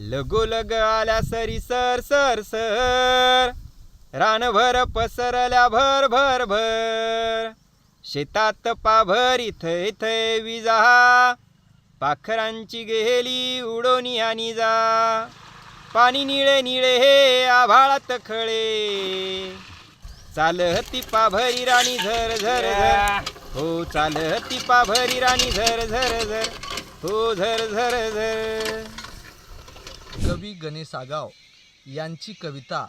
लगो लग आल्या सरी सर सर सर. रानभर पसरल्या भर भर भर. शेतात पाभर इथं इथं विजा. पाखरांची गेली उडोनी आणि जा. पाणी निळे निळे हे आभाळात खळे. चालहती पाभरी राणी झर झर झर. हो चालहती पाभरी राणी झर झर झर. हो झर झर झर. कवी गणेश आगाव यांची कविता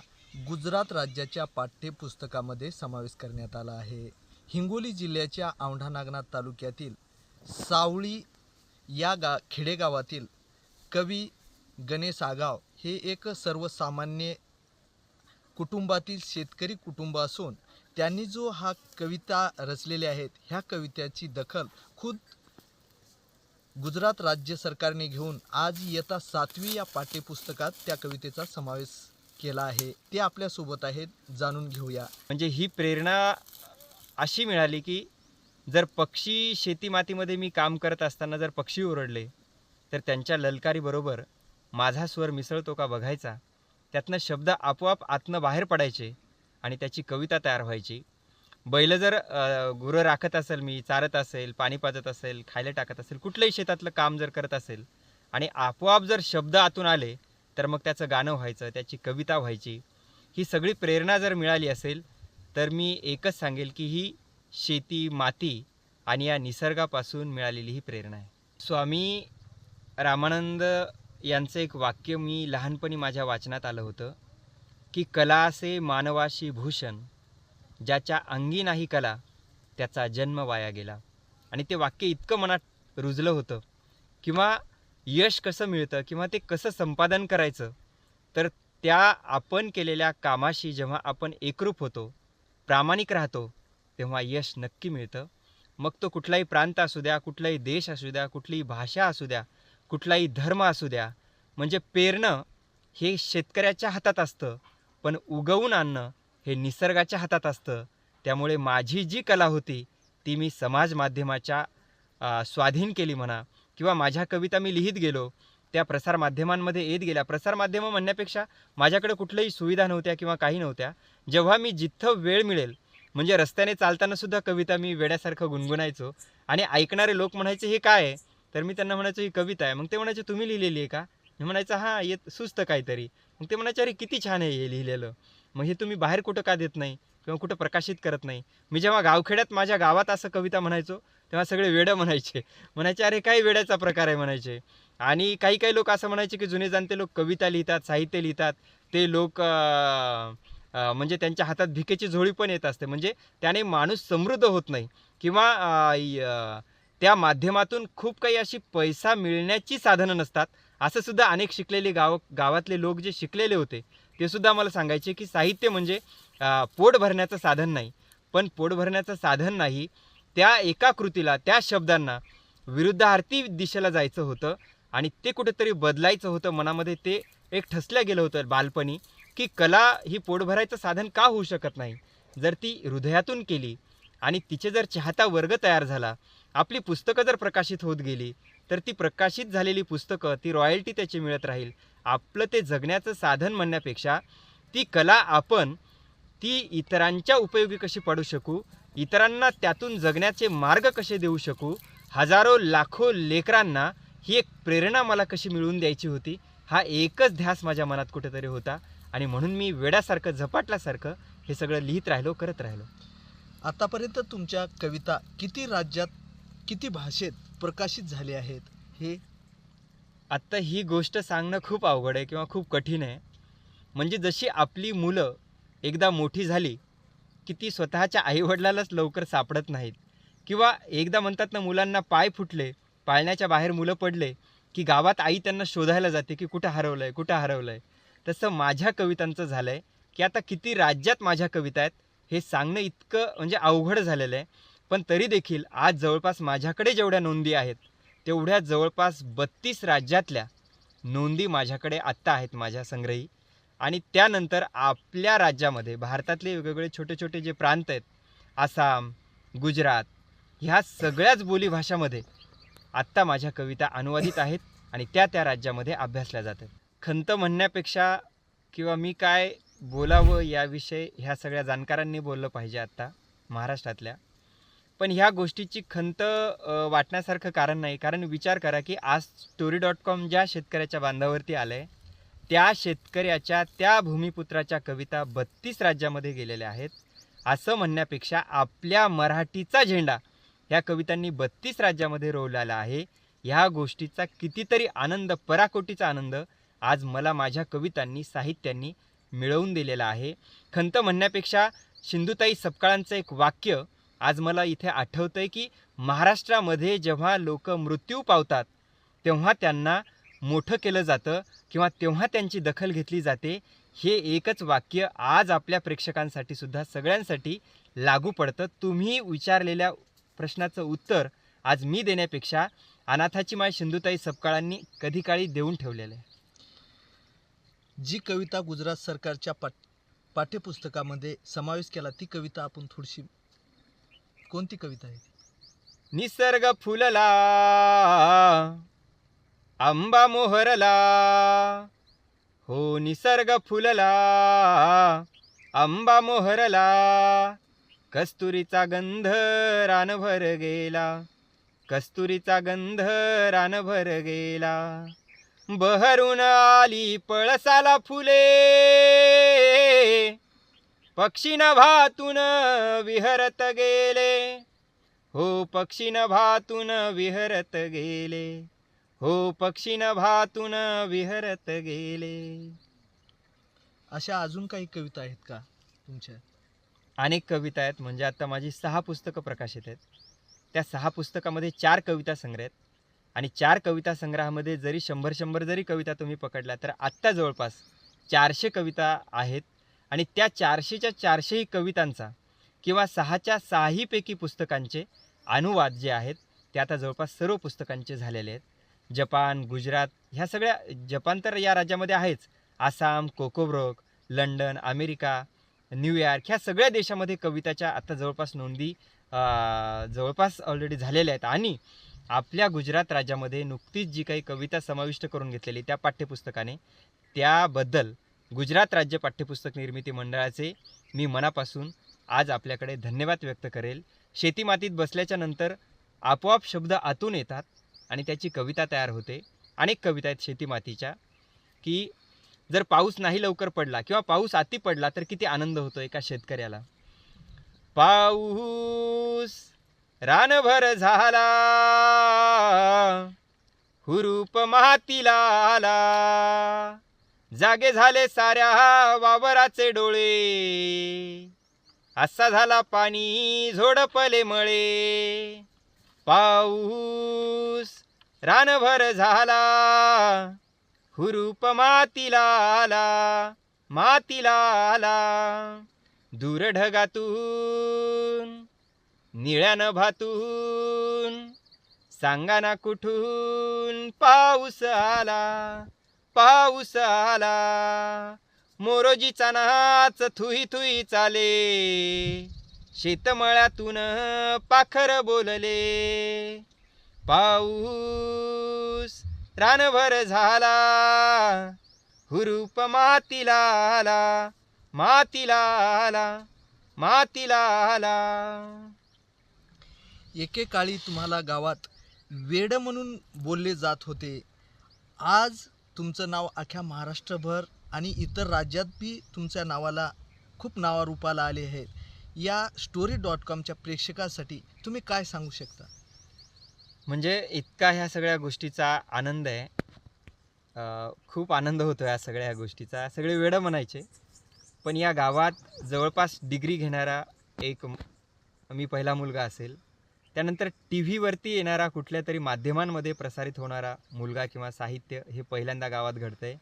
गुजरात राज्याच्या पाठ्यपुस्तकामध्ये समावेश करण्यात आला आहे. हिंगोली जिल्ह्याच्या औंढा नागनाथ तालुक्यातील सावळी या गा खेडेगावातील कवी गणेश आगाव हे एक सर्वसामान्य कुटुंबातील शेतकरी कुटुंब असून त्यांनी जो हा कविता रचलेल्या आहेत ह्या कवितेची दखल खुद गुजरात राज्य सरकारने घेऊन आज इयत्ता सातवी या पाठ्यपुस्तकात त्या कवितेचा समावेश केला आहे. ते आपल्यासोबत आहेत जाणून घेऊया. म्हणजे ही प्रेरणा अशी मिळाली की जर पक्षी शेती मातीमध्ये मी काम करत असताना जर पक्षी ओरडले तर त्यांच्या ललकारीबरोबर माझा स्वर मिसळतो का बघायचा? त्यातनं शब्द आपोआप आतनं बाहेर पडायचे आणि त्याची कविता तयार व्हायची. बैल जर गुरं राखत असेल मी चारत असेल पाणी पाजत असेल खायला टाकत असेल कुठलंही शेतातलं काम जर करत असेल आणि आपोआप जर शब्द आतून आले तर मग त्याचं गाणं व्हायचं त्याची कविता व्हायची ही सगळी प्रेरणा जर मिळाली असेल तर मी एकच सांगेल की ही शेती माती आणि या निसर्गापासून मिळालेली ही प्रेरणा आहे. स्वामी रामानंद यांचं एक वाक्य मी लहानपणी माझ्या वाचनात आलं होतं की कला असे मानवाशी भूषण ज्याच्या अंगी नाही कला त्याचा जन्म वाया गेला. आणि ते वाक्य इतकं मनात रुजलं होतं. किंवा यश कसं मिळतं किंवा ते कसं संपादन करायचं तर त्या आपण केलेल्या कामाशी जेव्हा आपण एकरूप होतो प्रामाणिक राहतो तेव्हा यश नक्की मिळतं. मग तो कुठलाही प्रांत असू द्या कुठलाही देश असू द्या कुठलीही भाषा असू द्या कुठलाही धर्म असू द्या म्हणजे पेरणं हे शेतकऱ्याच्या हातात असतं. पण उगवून आणणं हे निसर्गाच्या हातात असतं. त्यामुळे माझी जी कला होती ती मी समाज माध्यमाच्या स्वाधीन केली म्हणा किंवा माझ्या कविता मी लिहित गेलो त्या प्रसारमाध्यमांमध्ये येत गेल्या. प्रसारमाध्यमं म्हणण्यापेक्षा माझ्याकडे कुठल्याही सुविधा नव्हत्या किंवा काही नव्हत्या. जेव्हा मी जिथं वेळ मिळेल म्हणजे रस्त्याने चालतानासुद्धा कविता मी वेड्यासारखं गुणगुणायचो आणि ऐकणारे लोक म्हणायचे हे काय आहे? तर मी त्यांना म्हणायचो ही कविता आहे. मग ते म्हणायचे तुम्ही लिहिलेली आहे का? मी म्हणायचं हां येत सुस्त काहीतरी. मग ते म्हणायचे अरे किती छान आहे हे लिहिलेलं. मग हे तुम्ही बाहेर कुठं का देत नाही? किंवा कुठं प्रकाशित करत नाही? मी जेव्हा गावखेड्यात माझ्या गावात असं कविता म्हणायचो तेव्हा सगळे वेडं म्हणायचे. म्हणायचे अरे काय वेड्याचा प्रकार आहे? म्हणायचे. आणि काही काही लोक असं म्हणायचे की जुने जाणते लोक कविता लिहितात साहित्य लिहितात. ते लोक म्हणजे त्यांच्या हातात भिकेची झोळी पण येत असते. म्हणजे त्याने माणूस समृद्ध होत नाही. किंवा त्या माध्यमातून खूप काही अशी पैसा मिळण्याची साधनं नसतात. असं सुद्धा अनेक शिकलेले गाव गावातले लोक जे शिकलेले होते ते सुद्धा मला सांगायचे की साहित्य म्हणजे पोट भरण्याचं साधन नाही. पण पोट भरण्याचं साधन नाही त्या एका कृतीला त्या शब्दांना विरुद्धार्थी दिशेला जायचं होतं आणि ते कुठेतरी बदलायचं होतं मनामध्ये ते एक ठसल्या गेलं होतं बालपणी की कला ही पोट भरायचं साधन का होऊ शकत नाही? जर ती हृदयातून केली आणि तिचे जर चाहता वर्ग तयार झाला आपली पुस्तकं जर प्रकाशित होत गेली तर ती प्रकाशित झालेली पुस्तकं ती रॉयल्टी त्याची मिळत राहील. आपलं ते जगण्याचं साधन म्हणण्यापेक्षा ती कला आपण ती इतरांच्या उपयोगी कशी पडू शकू इतरांना त्यातून जगण्याचे मार्ग कसे देऊ शकू हजारो लाखो लेकरांना ही एक प्रेरणा मला कशी मिळवून द्यायची होती हा एकच ध्यास माझ्या मनात कुठेतरी होता. आणि म्हणून मी वेड्यासारखं झपाटल्यासारखं हे सगळं लिहित राहिलो करत राहिलो. आतापर्यंत तुमच्या कविता किती राज्यात किती भाषेत प्रकाशित झाले आहेत. हे आत्ता ही गोष्ट सांगणं खूप अवघड आहे किंवा खूप कठीण आहे. म्हणजे जशी आपली मुलं एकदा मोठी झाली की ती स्वतःच्या आईवडिलालाच लवकर सापडत नाहीत. किंवा एकदा म्हणतात ना मुलांना पाय फुटले पाळण्याच्या बाहेर मुलं पडले की गावात आई त्यांना शोधायला जाते की कुठं हरवलं आहे कुठं हरवलं आहे तसं माझ्या कवितांचं झालं आहे की आता किती राज्यात माझ्या कविता आहेत हे सांगणं इतकं म्हणजे अवघड झालेलं आहे. पण तरी देखील आज जवळपास माझ्याकडे जेवढ्या नोंदी आहेत तेवढ्या जवळपास बत्तीस राज्यातल्या नोंदी माझ्याकडे आत्ता आहेत माझ्या संग्रही. आणि त्यानंतर आपल्या राज्यामध्ये भारतातले वेगवेगळे छोटे छोटे जे प्रांत आहेत आसाम गुजरात ह्या सगळ्याच बोलीभाषामध्ये आत्ता माझ्या कविता अनुवादित आहेत आणि त्या त्या राज्यामध्ये अभ्यासल्या जातात खंत म्हणण्यापेक्षा किंवा मी काय बोलावं याविषयी ह्या सगळ्या जाणकारांनी बोललं पाहिजे आत्ता महाराष्ट्रातल्या. पण ह्या गोष्टीची खंत वाटण्यासारखं कारण नाही. कारण विचार करा की आज स्टोरी डॉट कॉम ज्या शेतकऱ्याच्या बांधावरती आलं आहे त्या शेतकऱ्याच्या त्या भूमिपुत्राच्या कविता बत्तीस राज्यामध्ये गेलेल्या आहेत. असं म्हणण्यापेक्षा आपल्या मराठीचा झेंडा ह्या कवितांनी बत्तीस राज्यामध्ये रोवलेला आहे. ह्या गोष्टीचा कितीतरी आनंद पराकोटीचा आनंद आज मला माझ्या कवितांनी साहित्यांनी मिळवून दिलेला आहे. खंत म्हणण्यापेक्षा सिंधुताई सपकाळांचं एक वाक्य आज मला इथे आठवतंय की महाराष्ट्रामध्ये जेव्हा लोक मृत्यू पावतात तेव्हा त्यांना मोठं केलं जातं किंवा तेव्हा त्यांची दखल घेतली जाते हे एकच वाक्य आज आपल्या प्रेक्षकांसाठी सुद्धा सगळ्यांसाठी लागू पडतं. तुम्ही विचारलेल्या प्रश्नाचं उत्तर आज मी देण्यापेक्षा अनाथाची माय सिंधुताई सपकाळांनी कधी काळी देऊन ठेवलेलं आहे. जी कविता गुजरात सरकारच्या पाठ पाठ्यपुस्तकामध्ये समावेश केला ती कविता आपण थोडीशी कोणती कविता आहे निसर्ग फुलला आंबा मोहरला हो निसर्ग फुलला आंबा मोहरला कस्तुरीचा गंध रानभर गेला कस्तुरीचा गंध रानभर गेला. बहरून आली पळसाला फुले पक्षीन भातून विहरत गेले. हो पक्षीन भातून विहरत गेले. हो पक्षीन भातून विहरत गेले. अशा अजून काही कविता आहेत का तुमच्या? अनेक कविता आहेत. म्हणजे आता माझी सहा पुस्तकं प्रकाशित आहेत. त्या सहा पुस्तकामध्ये चार कविता संग्रह आहेत. आणि चार कविता संग्रहामध्ये जरी शंभर शंभर जरी कविता तुम्ही पकडल्या तर आत्ता जवळपास चारशे कविता आहेत. आणि त्या चारशेच्या चारशेही कवितांचा किंवा सहाच्या सहाहीपैकी पुस्तकांचे अनुवाद जे आहेत ते आता जवळपास सर्व पुस्तकांचे झालेले आहेत. जपान गुजरात ह्या सगळ्या जपान तर या राज्यामध्ये आहेच. Assam Kokborok London America New York ह्या सगळ्या देशामध्ये कविताच्या आता जवळपास नोंदी जवळपास ऑलरेडी झालेल्या आहेत. आणि आपल्या गुजरात राज्यामध्ये नुकतीच जी काही कविता समाविष्ट करून घेतलेली त्या पाठ्यपुस्तकाने त्याबद्दल गुजरात राज्य पाठ्यपुस्तक निर्मिती मंडळाचे मी मनापासून आज आपल्याकडे धन्यवाद व्यक्त करेल. शेतीमातीत बसल्याच्या नंतर आपोआप शब्द आतून येतात आणि त्याची कविता तयार होते. अनेक कविता आहेत शेतीमातीच्या की जर पाऊस नाही लवकर पडला किंवा पाऊस आती पडला तर किती आनंद होतो एका शेतकऱ्याला. पाऊस रानभर झाला हुरूप मातीला आला. जागे झाले साऱ्या वावराचे डोळे. असा झाला पाणी झोडपले मळे. पाऊस रानभर झाला हुरूप मातीला आला मातीला आला. दूर ढगातून निळ्यानं भातून सांगाना कुठून पाऊस आला. पाऊस आला मोरोजीचा नाच थुई थुई चाले. शेतमळ्यातून पाखर बोलले. पाऊस रानभर झाला. हुरूप मातीला आला. मातीला आला. मातीला आला. एकेकाळी तुम्हाला गावात वेड म्हणून बोलले जात होते. आज तुमचं नाव अख्ख्या महाराष्ट्रभर आणि इतर राज्यात बी तुमच्या नावाला खूप नावारूपाला आले आहेत. या स्टोरी डॉट कॉमच्या प्रेक्षकासाठी तुम्ही काय सांगू शकता? म्हणजे इतका ह्या सगळ्या गोष्टीचा आनंद आहे. खूप आनंद होतो या सगळ्या ह्या गोष्टीचा. सगळे वेडं म्हणायचे. पण या गावात जवळपास डिग्री घेणारा एक मी पहिला मुलगा असेल. त्यानंतर टी व्हीवरती येणारा कुठल्या तरी माध्यमांमध्ये प्रसारित होणारा मुलगा किंवा साहित्य हे पहिल्यांदा गावात घडतं आहे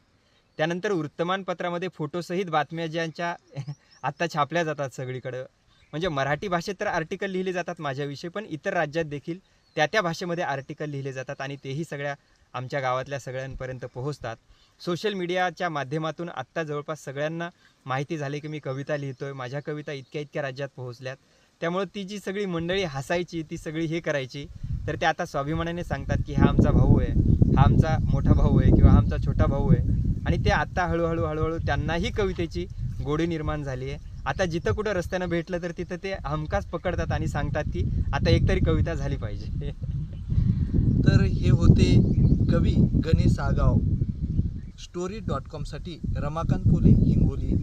त्यानंतर वृत्तमानपत्रामध्ये फोटोसहित बातम्या ज्यांच्या आत्ता छापल्या जातात सगळीकडं. म्हणजे मराठी भाषेत तर आर्टिकल लिहिले जातात माझ्याविषयी पण इतर राज्यात देखील त्या त्या भाषेमध्ये आर्टिकल लिहिले जातात आणि तेही सगळ्या आमच्या गावातल्या सगळ्यांपर्यंत पोहोचतात. सोशल मीडियाच्या माध्यमातून आत्ता जवळपास सगळ्यांना माहिती झाली की मी कविता लिहितो आहे माझ्या कविता इतक्या इतक्या राज्यात पोहोचल्यात. त्यामुळं ती जी सगळी मंडळी हसायची ती सगळी हे करायची तर ते आता स्वाभिमानाने सांगतात की हा आमचा भाऊ आहे हा आमचा मोठा भाऊ आहे किंवा हा आमचा छोटा भाऊ आहे. आणि ते आता हळूहळू हळूहळू त्यांनाही कवितेची गोडी निर्माण झाली आहे. आता जिथं कुठं रस्त्यानं भेटलं तर तिथं ते हमखास पकडतात आणि सांगतात की आता एकतरी कविता झाली पाहिजे. तर हे होते कवी गणेश आगाव. स्टोरी डॉट कॉमसाठी रमाकांत फुले हिंगोली.